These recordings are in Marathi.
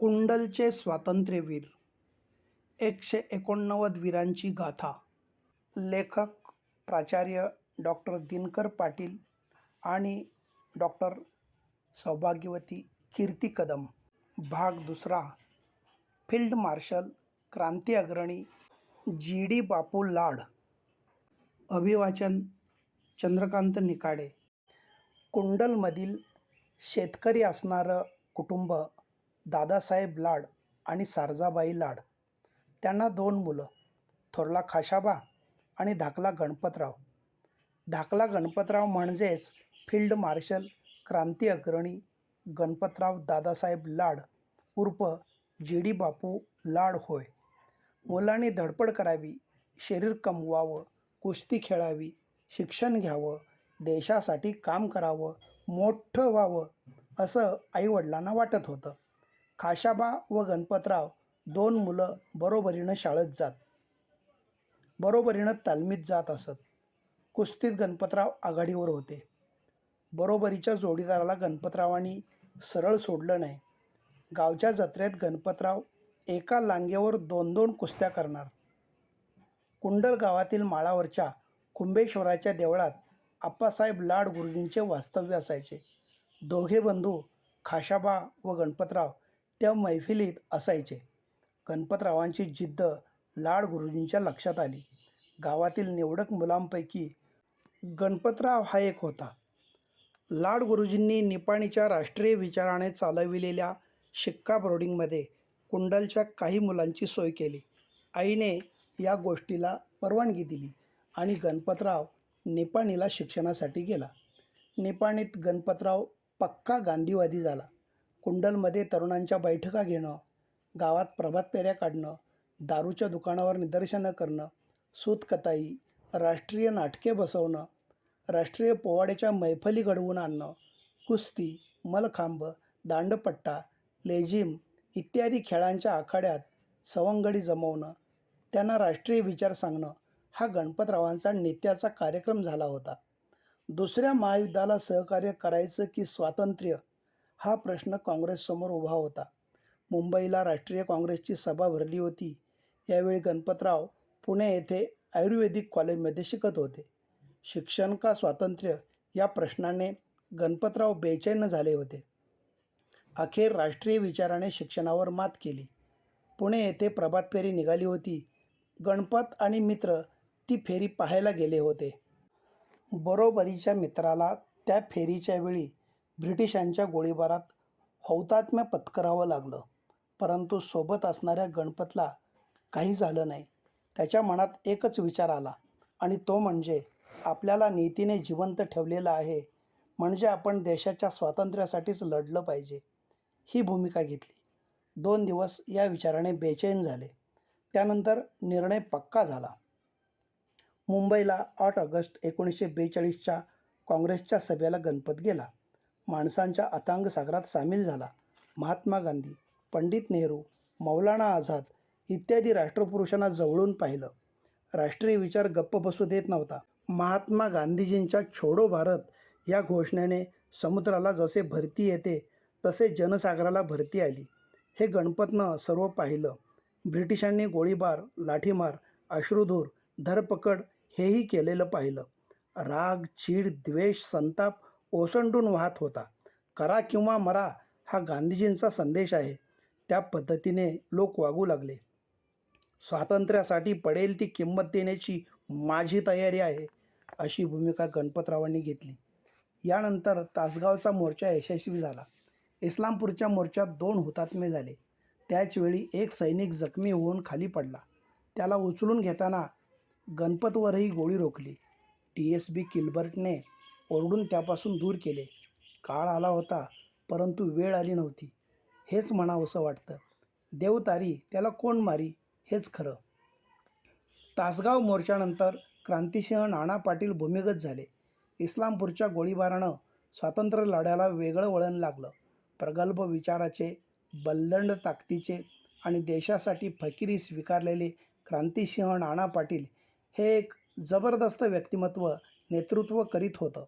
कुंडलचे स्वातंत्र्यवीर एकशे एकोणनव्वद वीरांची गाथा. लेखक प्राचार्य डॉक्टर दिनकर पाटील आणि डॉक्टर सौभाग्यवती कीर्ती कदम. भाग दुसरा फील्ड मार्शल क्रांती अग्रणी जी. डी. बापू लाड. अभिवाचन चंद्रकांत निकाडे. कुंडलमधील शेतकरी असणारं कुटुंब दादासाहेब लाड आणि सारजाबाई लाड. त्यांना दोन मुलं थोरला खाशाबा आणि धाकला गणपतराव. धाकला गणपतराव म्हणजेच फील्ड मार्शल क्रांती अग्रणी गणपतराव दादासाहेब लाड उर्फ जी डी बापू लाड होय. मुलांनी धडपड करावी शरीर कमवावं कुस्ती खेळावी शिक्षण घ्यावं देशासाठी काम करावं मोठं व्हावं असं आईवडिलांना वाटत होतं. खाशाबा व गणपतराव दोन मुलं बरोबरीनं शाळेत जात. बरोबरीनं तालमीत जात असत. कुस्तीत गणपतराव आघाडीवर होते. बरोबरीच्या जोडीदाराला गणपतरावांनी सरळ सोडलं नाही. गावच्या जत्रेत गणपतराव एका लांगेवर दोन दोन कुस्त्या करणार. कुंडल गावातील माळावरच्या कुंभेश्वराच्या देवळात आप्पासाहेब लाड गुरुजींचे वास्तव्य असायचे. दोघे बंधू खाशाबा व गणपतराव त्या मैफिलीत असायचे. गणपतरावांची जिद्द लाड गुरुजींच्या लक्षात आली. गावातील निवडक मुलांपैकी गणपतराव हा एक होता. लाड गुरुजींनी निपाणीच्या राष्ट्रीय विचाराने चालविलेल्या शिक्का बोर्डिंगमध्ये कुंडलच्या काही मुलांची सोय केली. आईने या गोष्टीला परवानगी दिली आणि गणपतराव निपाणीला शिक्षणासाठी गेला. निपाणीत गणपतराव पक्का गांधीवादी झाला. कुंडलमध्ये तरुणांच्या बैठका घेणं गावात प्रभात फेऱ्या काढणं दारूच्या दुकानावर निदर्शनं करणं सूतकताई राष्ट्रीय नाटके बसवणं राष्ट्रीय पोवाड्याच्या मैफली घडवून आणणं कुस्ती मलखांब दांडपट्टा लेझिम इत्यादी खेळांच्या आखाड्यात सवंगडी जमवणं त्यांना राष्ट्रीय विचार सांगणं हा गणपतरावांचा नित्याचा कार्यक्रम झाला होता. दुसऱ्या महायुद्धाला सहकार्य करायचं की स्वातंत्र्य? हा प्रश्न काँग्रेससमोर उभा होता. मुंबईला राष्ट्रीय काँग्रेसची सभा भरली होती. यावेळी गणपतराव पुणे येथे आयुर्वेदिक कॉलेजमध्ये शिकत होते. शिक्षण का स्वातंत्र्य या प्रश्नाने गणपतराव बेचैन झाले होते. अखेर राष्ट्रीय विचाराने शिक्षणावर मात केली. पुणे येथे प्रभात फेरी निघाली होती. गणपत आणि मित्र ती फेरी पाहायला गेले होते. बरोबरीच्या मित्राला त्या फेरीच्या वेळी ब्रिटिशांच्या गोळीबारात हौतात्म्य पत्करावं लागलं. परंतु सोबत असणाऱ्या गणपतला काही झालं नाही. त्याच्या मनात एकच विचार आला आणि तो म्हणजे आपल्याला नीतीने जिवंत ठेवलेलं आहे म्हणजे आपण देशाच्या स्वातंत्र्यासाठीच लढलं पाहिजे ही भूमिका घेतली. दोन दिवस या विचाराने बेचैन झाले. त्यानंतर निर्णय पक्का झाला. मुंबईला आठ ऑगस्ट एकोणीसशे बेचाळीसच्या काँग्रेसच्या सभेला गणपत गेला. माणसांच्या अथांग सागरात सामील झाला. महात्मा गांधी पंडित नेहरू मौलाना आझाद इत्यादी राष्ट्रपुरुषांना जवळून पाहिलं. राष्ट्रीय विचार गप्प बसू देत नव्हता. महात्मा गांधीजींच्या छोडो भारत या घोषणेने समुद्राला जसे भरती येते तसे जनसागराला भरती आली. हे गणपतनं सर्व पाहिलं. ब्रिटिशांनी गोळीबार लाठीमार अश्रुधूर धरपकड हेही केलेलं पाहिलं. राग चीड द्वेष संताप ओसंडून वाहत होता. करा किंवा मरा हा गांधीजींचा संदेश आहे. त्या पद्धतीने लोक वागू लागले. स्वातंत्र्यासाठी पडेल ती किंमत देण्याची माझी तयारी आहे अशी भूमिका गणपतरावांनी घेतली. यानंतर तासगावचा मोर्चा यशस्वी झाला. इस्लामपूरच्या मोर्चात दोन हुतात्मे झाले. त्याचवेळी एक सैनिक जखमी होऊन खाली पडला. त्याला उचलून घेताना गणपतवरही गोळी रोखली. टी एस बी किल्बर्टने ओरडून त्यापासून दूर केले. काळ आला होता परंतु वेळ आली नव्हती. हेच म्हणावंसं वाटतं. देव तारी त्याला कोण मारी? हेच खरं. तासगाव मोर्चानंतर क्रांतिसिंह नाना पाटील भूमिगत झाले. इस्लामपूरच्या गोळीबारानं स्वातंत्र्य लढ्याला वेगळं वळण लागलं. प्रगल्भ विचाराचे बल्लंड ताकदीचे आणि देशासाठी फकिरी स्वीकारलेले क्रांतिसिंह नाना पाटील हे एक जबरदस्त व्यक्तिमत्व नेतृत्व करीत होतं.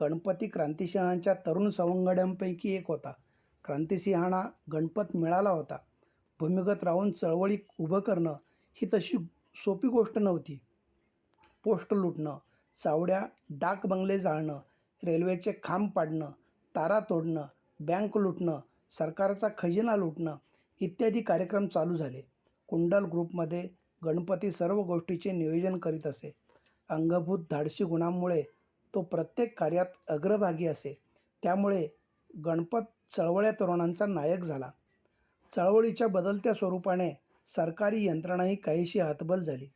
गणपती क्रांतिसिंहांच्या तरुण सवंगड्यांपैकी एक होता. क्रांतिसिंहांना गणपत मिळाला होता. भूमिगत राहून चळवळी उभं करणं ही तशी सोपी गोष्ट नव्हती. पोस्ट लुटणं चावड्या डाक बंगले जाळणं रेल्वेचे खांब पाडणं तारा तोडणं बँक लुटणं सरकारचा खजिना लुटणं इत्यादी कार्यक्रम चालू झाले. कुंडल ग्रुपमध्ये गणपती सर्व गोष्टीचे नियोजन करीत असे. अंगभूत धाडसी गुणांमुळे तो प्रत्येक कार्यात अग्रभागी असे. त्यामुळे गणपत चळवळ्या तरुणांचा नायक झाला. चळवळीच्या बदलत्या स्वरूपाने सरकारी यंत्रणाही काहीशी हतबल झाली.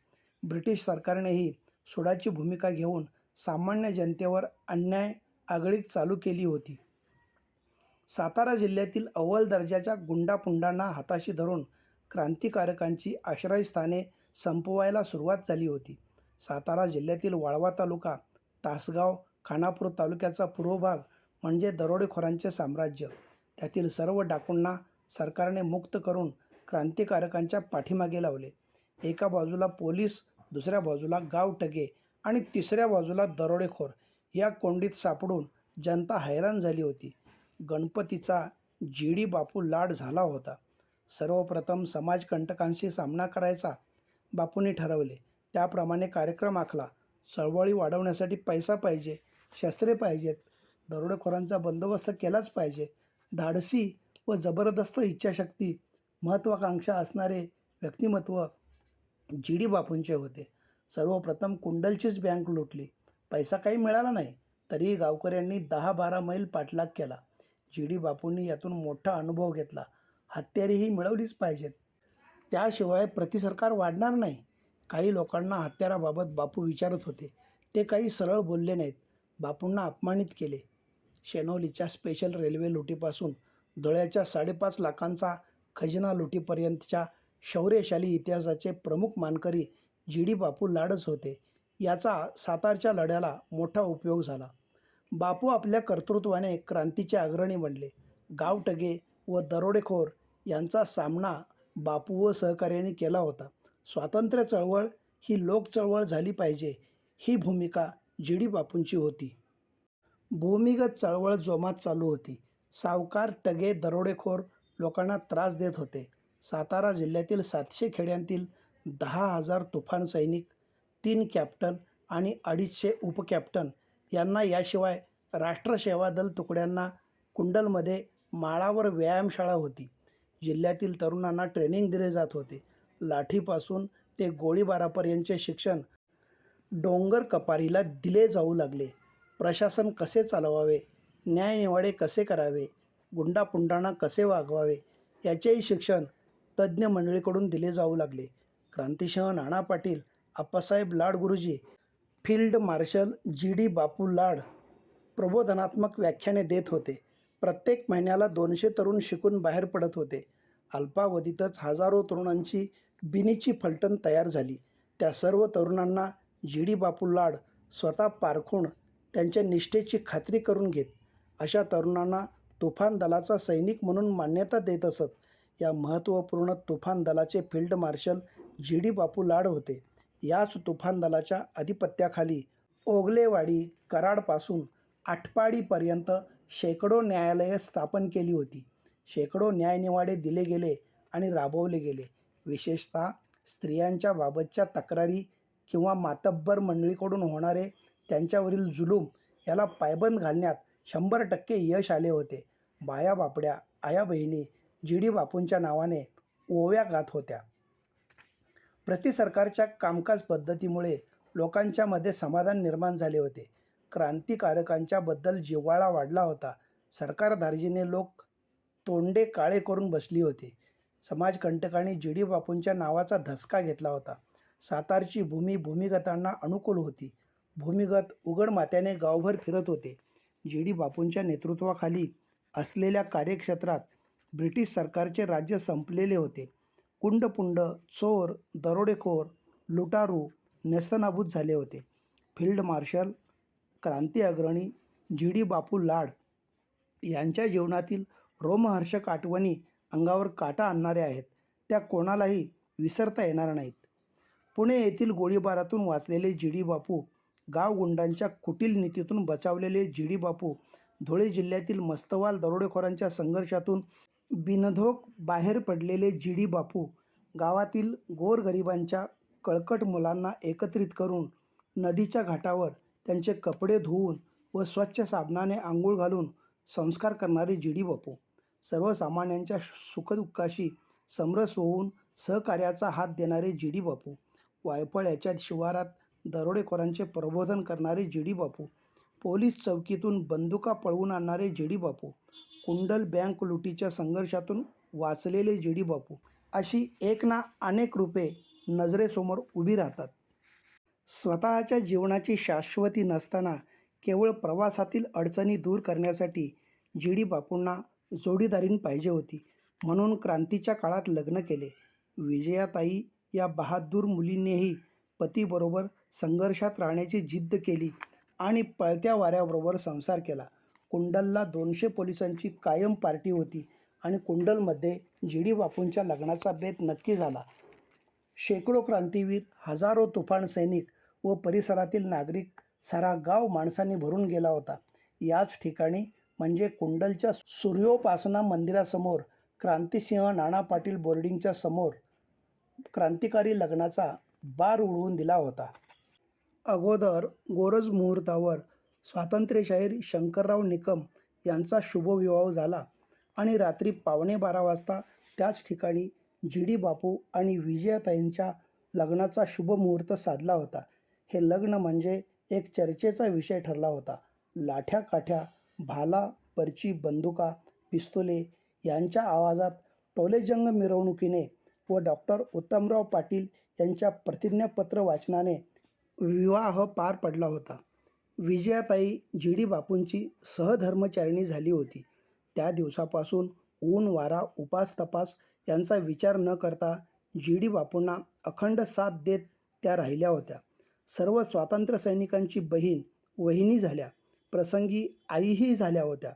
ब्रिटिश सरकारनेही सुडाची भूमिका घेऊन सामान्य जनतेवर अन्याय आगळीक चालू केली होती. सातारा जिल्ह्यातील अव्वल दर्जाच्या गुंडापुंडांना हाताशी धरून क्रांतिकारकांची आश्रयस्थाने संपवायला सुरुवात झाली होती. सातारा जिल्ह्यातील वाळवा तालुका तासगाव खानापूर तालुक्याचा पूर्व भाग म्हणजे दरोडेखोरांचे साम्राज्य. त्यातील सर्व डाकूंना सरकारने मुक्त करून क्रांतिकारकांच्या पाठीमागे लावले. एका बाजूला पोलीस दुसऱ्या बाजूला गावटगे आणि तिसऱ्या बाजूला दरोडेखोर या कोंडीत सापडून जनता हैराण झाली होती. गणपतीचा जी डी बापू लाड झाला होता. सर्वप्रथम समाजकंटकांशी सामना करायचा बापूंनी ठरवले. त्याप्रमाणे कार्यक्रम आखला. चळवळी वाढवण्यासाठी पैसा पाहिजे शस्त्रे पाहिजेत दरोडेखोरांचा बंदोबस्त केलाच पाहिजे. धाडसी व जबरदस्त इच्छाशक्ती महत्त्वाकांक्षा असणारे व्यक्तिमत्व जी डी बापूंचे होते. सर्वप्रथम कुंडलचीच बँक लुटली. पैसा काही मिळाला नाही तरीही गावकऱ्यांनी दहा बारा मैल पाठलाग केला. जी डी बापूंनी यातून मोठा अनुभव घेतला. हत्यारेही मिळवलीच पाहिजेत. त्याशिवाय प्रतिसरकार वाढणार नाही. काही लोकांना हत्याराबाबत बापू विचारत होते. ते काही सरळ बोलले नाहीत. बापूंना अपमानित केले. शेनोलीच्या स्पेशल रेल्वे लुटीपासून धुळ्याच्या साडेपाच लाखांचा खजिना लुटीपर्यंतच्या शौर्यशाली इतिहासाचे प्रमुख मानकरी जी डी बापू लाडच होते. याचा सातारच्या लढ्याला मोठा उपयोग झाला. बापू आपल्या कर्तृत्वाने क्रांतीचे अग्रणी बनले. गावटगे व दरोडेखोर यांचा सामना बापू व सहकार्याने केला होता. स्वातंत्र्य चळवळ ही लोक चळवळ झाली पाहिजे ही भूमिका जी डी बापूंची होती. भूमिगत चळवळ जोमात चालू होती. सावकार टगे दरोडेखोर लोकांना त्रास देत होते. सातारा जिल्ह्यातील सातशे खेड्यांतील दहा हजार तुफान सैनिक तीन कॅप्टन आणि अडीचशे उपकॅप्टन यांना याशिवाय राष्ट्रसेवा दल तुकड्यांना कुंडलमध्ये माळावर व्यायामशाळा होती. जिल्ह्यातील तरुणांना ट्रेनिंग दिले जात होते. लाठीपासून ते गोळीबारापर्यंतचे शिक्षण डोंगर कपारीला दिले जाऊ लागले. प्रशासन कसे चालवावे? न्यायनिवाडे कसे करावे? गुंडापुंडांना कसे वागवावे? याचेही शिक्षण तज्ज्ञ मंडळीकडून दिले जाऊ लागले. Krantisinh Nana Patil Appasaheb Lad Guruji field marshal G D Bapu Lad प्रबोधनात्मक व्याख्याने देत होते. प्रत्येक महिन्याला दोनशे तरुण शिकून बाहेर पडत होते. अल्पावधीतच हजारो तरुणांची बिनीची फलटण तयार झाली. त्या सर्व तरुणांना जी डी बापू लाड स्वतः पारखून त्यांच्या निष्ठेची खात्री करून घेत. अशा तरुणांना तुफान दलाचा सैनिक म्हणून मान्यता देत असत. या महत्त्वपूर्ण तुफान दलाचे field marshal G D Bapu Lad होते. याच तुफान दलाच्या अधिपत्याखाली ओगलेवाडी कराडपासून आटपाडीपर्यंत शेकडो न्यायालये स्थापन केली होती. शेकडो न्यायनिवाडे दिले गेले आणि राबवले गेले. विशेषतः स्त्रियांच्या बाबतच्या तक्रारी किंवा मातब्बर मंडळीकडून होणारे त्यांच्यावरील जुलूम याला पायबंद घालण्यात शंभर टक्के यश आले होते. बाया बापड्या आया बहिणी जी डी बापूंच्या नावाने ओव्या गात होत्या. प्रतिसरकारच्या कामकाज पद्धतीमुळे लोकांच्यामध्ये समाधान निर्माण झाले होते. क्रांतिकारकांच्याबद्दल जिव्हाळा वाढला होता. सरकारधार्जीने लोक तोंडे काळे करून बसली होती. समाजकंटकांनी जी डी बापूंच्या नावाचा धसका घेतला होता. सातारची भूमी भूमिगतांना अनुकूल होती. भूमिगत उघड मात्याने गावभर फिरत होते. जी डी बापूंच्या नेतृत्वाखाली असलेल्या कार्यक्षेत्रात ब्रिटिश सरकारचे राज्य संपलेले होते. कुंडपुंड चोर दरोडेखोर लुटारू नेस्तनाबूत झाले होते. फील्ड मार्शल क्रांती अग्रणी जी डी बापू लाड यांच्या जीवनातील रोमहर्षक आठवणी अंगावर काटा आणणाऱ्या आहेत. त्या कोणालाही विसरता येणार नाहीत. पुणे येथील गोळीबारातून वाचलेले जी डी बापू गावगुंडांच्या कुटील नीतीतून बचावलेले जी डी बापू धुळे जिल्ह्यातील मस्तवाल दरोडेखोरांच्या संघर्षातून बिनधोक बाहेर पडलेले जी डी बापू गावातील गोरगरिबांच्या कळकट मुलांना एकत्रित करून नदीच्या घाटावर त्यांचे कपडे धुवून व स्वच्छ साबणाने आंघोळ घालून संस्कार करणारे जी डी बापू सर्वसामान्यांच्या सुखदुःखाशी समरस होऊन सहकार्याचा हात देणारे जी डी बापू वायफळ याच्या शिवारात दरोडेखोरांचे प्रबोधन करणारे जी डी बापू पोलीस चौकीतून बंदुका पळवून आणणारे जी डी बापू कुंडल बँक लुटीच्या संघर्षातून वाचलेले जी डी बापू अशी एक ना अनेक रूपे नजरेसमोर उभी राहतात. स्वतःच्या जीवनाची शाश्वती नसताना केवळ प्रवासातील अडचणी दूर करण्यासाठी जी डी बापूंना जोडीदारीण पाहिजे होती. म्हणून क्रांतीच्या काळात लग्न केले. विजयाताई या बहादूर मुलींनीही पतीबरोबर संघर्षात राहण्याची जिद्द केली आणि पळत्या वाऱ्याबरोबर संसार केला. कुंडलला दोनशे पोलिसांची कायम पार्टी होती आणि कुंडलमध्ये जी डी बापूंच्या लग्नाचा बेत नक्की झाला. शेकडो क्रांतीवीर हजारो तुफान सैनिक व परिसरातील नागरिक सारा गाव माणसांनी भरून गेला होता. याच ठिकाणी म्हणजे कुंडलच्या सूर्योपासना मंदिरासमोर क्रांतिसिंह नाना पाटील बोर्डिंगच्या समोर क्रांतिकारी लग्नाचा बार उडवून दिला होता. अगोदर गोरज मुहूर्तावर स्वातंत्र्यशाहीर शंकरराव निकम यांचा शुभविवाह झाला आणि रात्री पावणे बारा वाजता त्याच ठिकाणी जी डी बापू आणि विजयाताईंच्या लग्नाचा शुभमुहूर्त साधला होता. हे लग्न म्हणजे एक चर्चेचा विषय ठरला होता. लाठ्या काठ्या भाला पर्ची बंदुका पिस्तुले यांच्या आवाजात टोलेजंग मिरवणुकीने व डॉक्टर उत्तमराव पाटील यांच्या प्रतिज्ञापत्र वाचनाने विवाह पार पडला होता. विजयाताई जी डी बापूंची सहधर्मचारिणी झाली होती. त्या दिवसापासून ऊन वारा उपास तपास यांचा विचार न करता जी डी बापूंना अखंड साथ देत त्या राहिल्या होत्या. सर्व स्वातंत्र्य सैनिकांची बहीण वहिनी झाल्या. प्रसंगी आईही झाल्या होत्या.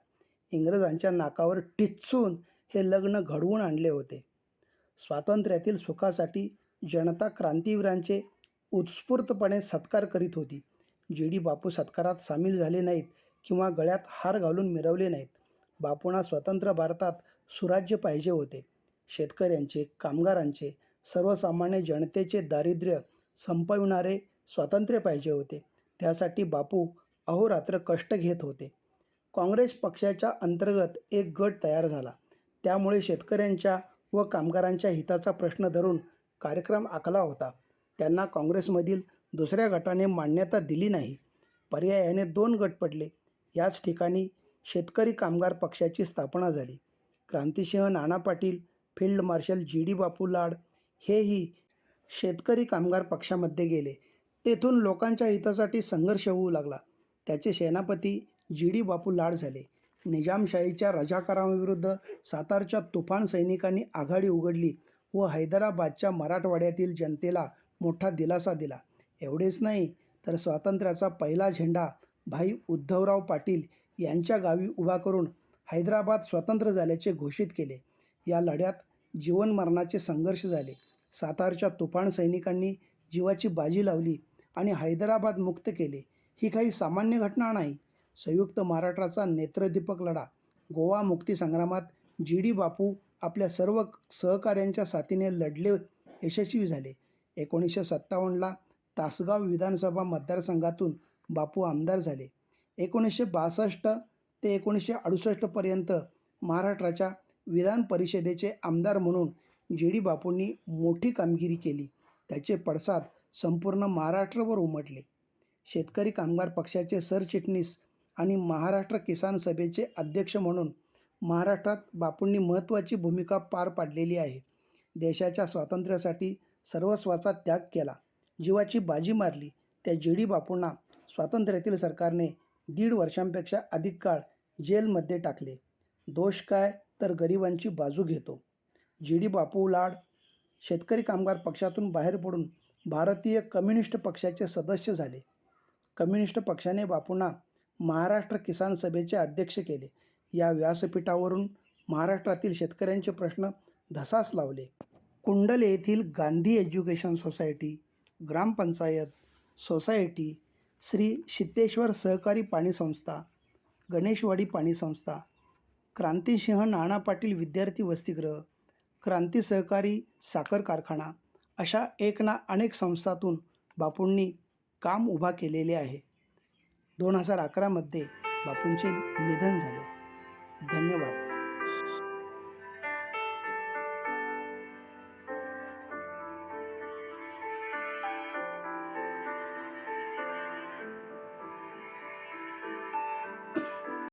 इंग्रजांच्या नाकावर टिचून हे लग्न घडवून आणले होते. स्वातंत्र्यातील सुखासाठी जनता क्रांतीवीरांचे उत्स्फूर्तपणे सत्कार करीत होती. जी डी बापू सत्कारात सामील झाले नाहीत किंवा गळ्यात हार घालून मिरवले नाहीत. बापूंना स्वतंत्र भारतात सुराज्य पाहिजे होते. शेतकऱ्यांचे कामगारांचे सर्वसामान्य जनतेचे दारिद्र्य संपविणारे स्वातंत्र्य पाहिजे होते. त्यासाठी बापू अहोरात्र कष्ट घेत होते. काँग्रेस पक्षाच्या अंतर्गत एक गट तयार झाला. त्यामुळे शेतकऱ्यांच्या व कामगारांच्या हिताचा प्रश्न धरून कार्यक्रम आखला होता. त्यांना काँग्रेसमधील दुसऱ्या गटाने मान्यता दिली नाही. पर्यायाने दोन गट पडले. याच ठिकाणी शेतकरी कामगार पक्षाची स्थापना झाली. Krantisinh Nana Patil field marshal G D Bapu Lad हेही शेतकरी कामगार पक्षामध्ये गेले. तेथून लोकांच्या हितासाठी संघर्ष होऊ लागला. त्याचे सेनापती जी डी बापू लाड झाले. निजामशाहीच्या रजाकारांविरुद्ध सातारच्या तुफान सैनिकांनी आघाडी उघडली व हैदराबादच्या मराठवाड्यातील जनतेला मोठा दिलासा दिला. एवढेच नाही तर स्वातंत्र्याचा पहिला झेंडा भाई उद्धवराव पाटील यांच्या गावी उभा करून हैदराबाद स्वतंत्र झाल्याचे घोषित केले. या लढ्यात जीवनमरणाचे संघर्ष झाले. सातारच्या तुफान सैनिकांनी जीवाची बाजी लावली आणि हैदराबाद मुक्त केले. ही काही सामान्य घटना नाही. संयुक्त महाराष्ट्राचा नेत्रदीपक लढा गोवा मुक्ती संग्रामात जी डी बापू आपल्या सर्व सहकाऱ्यांच्या साथीने लढले यशस्वी झाले. एकोणीसशे सत्तावन्नला तासगाव विधानसभा मतदारसंघातून बापू आमदार झाले. एकोणीसशे बासष्ट ते एकोणीसशे अडुसष्टपर्यंत महाराष्ट्राच्या विधान परिषदेचे आमदार म्हणून जी डी बापूंनी मोठी कामगिरी केली. त्याचे पडसाद संपूर्ण महाराष्ट्रावर उमटले. शेतकरी कामगार पक्षाचे सरचिटणीस आणि महाराष्ट्र किसान सभेचे अध्यक्ष म्हणून महाराष्ट्रात बापूंनी महत्त्वाची भूमिका पार पाडलेली आहे. देशाच्या स्वातंत्र्यासाठी सर्वस्वाचा त्याग केला. जीवाची बाजी मारली. त्या जी डी बापूंना स्वातंत्र्यातील सरकारने दीड वर्षांपेक्षा अधिक काळ जेलमध्ये टाकले. दोष काय? तर गरिबांची बाजू घेतो. जी डी बापू लाड शेतकरी कामगार पक्षातून बाहेर पडून भारतीय कम्युनिस्ट पक्षाचे सदस्य झाले. कम्युनिस्ट पक्षाने बापूंना महाराष्ट्र किसान सभेचे अध्यक्ष केले. या व्यासपीठावरून महाराष्ट्रातील शेतकऱ्यांचे प्रश्न धसास लावले. कुंडल येथील Gandhi education society gram panchayat society Shri Siddheshwar सहकारी पाणी संस्था गणेशवाडी पाणी संस्था क्रांतिसिंह नाना पाटील विद्यार्थी वसतिगृह क्रांती सहकारी साखर कारखाना अशा एक ना अनेक संस्थातून बापूंनी काम उभा केलेले आहे. दोन हजार अकरामध्ये बापूंचे निधन झाले. धन्यवाद.